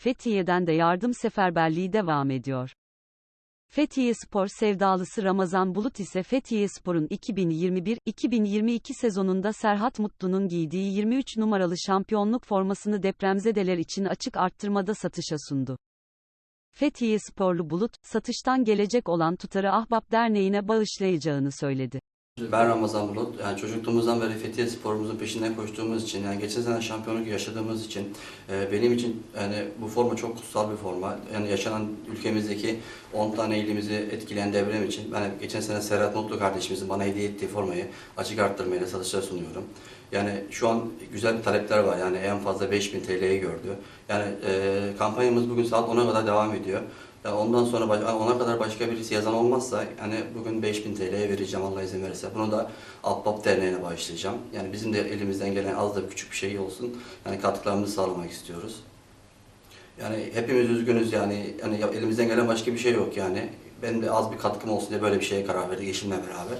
Fethiye'den de yardım seferberliği devam ediyor. Fethiye Spor sevdalısı Ramazan Bulut ise Fethiye Spor'un 2021-2022 sezonunda Serhat Mutlu'nun giydiği 23 numaralı şampiyonluk formasını depremzedeler için açık arttırmada satışa sundu. Fethiye Sporlu Bulut, satıştan gelecek olan tutarı Ahbap Derneği'ne bağışlayacağını söyledi. Ben Ramazan Bulut. Yani çocukluğumuzdan beri Fethiye sporumuzun peşinden koştuğumuz için, yani geçen sene şampiyonluk yaşadığımız için e, benim için yani bu forma çok kutsal bir forma. Yani yaşanan ülkemizdeki 10 tane ilimizi etkileyen devrem için ben geçen sene Serhat Mutlu kardeşimizin bana hediye ettiği formayı açık arttırmayla satışa sunuyorum. Yani şu an güzel bir talepler var. Yani en fazla 5000 TL'yi gördü. Yani e, kampanyamız bugün saat 10'a kadar devam ediyor. Ya ondan sonra ona kadar başka birisi yazan olmazsa yani bugün 5000 TL'ye vereceğim Allah izin verirse. Bunu da Ahbap Derneği'ne bağışlayacağım. Yani bizim de elimizden gelen az da küçük bir şey olsun. Yani katkılarımızı sağlamak istiyoruz. Yani hepimiz üzgünüz yani. Yani ya- elimizden gelen başka bir şey yok yani. Benim de az bir katkım olsun diye böyle bir şeye karar verdik eşimle beraber.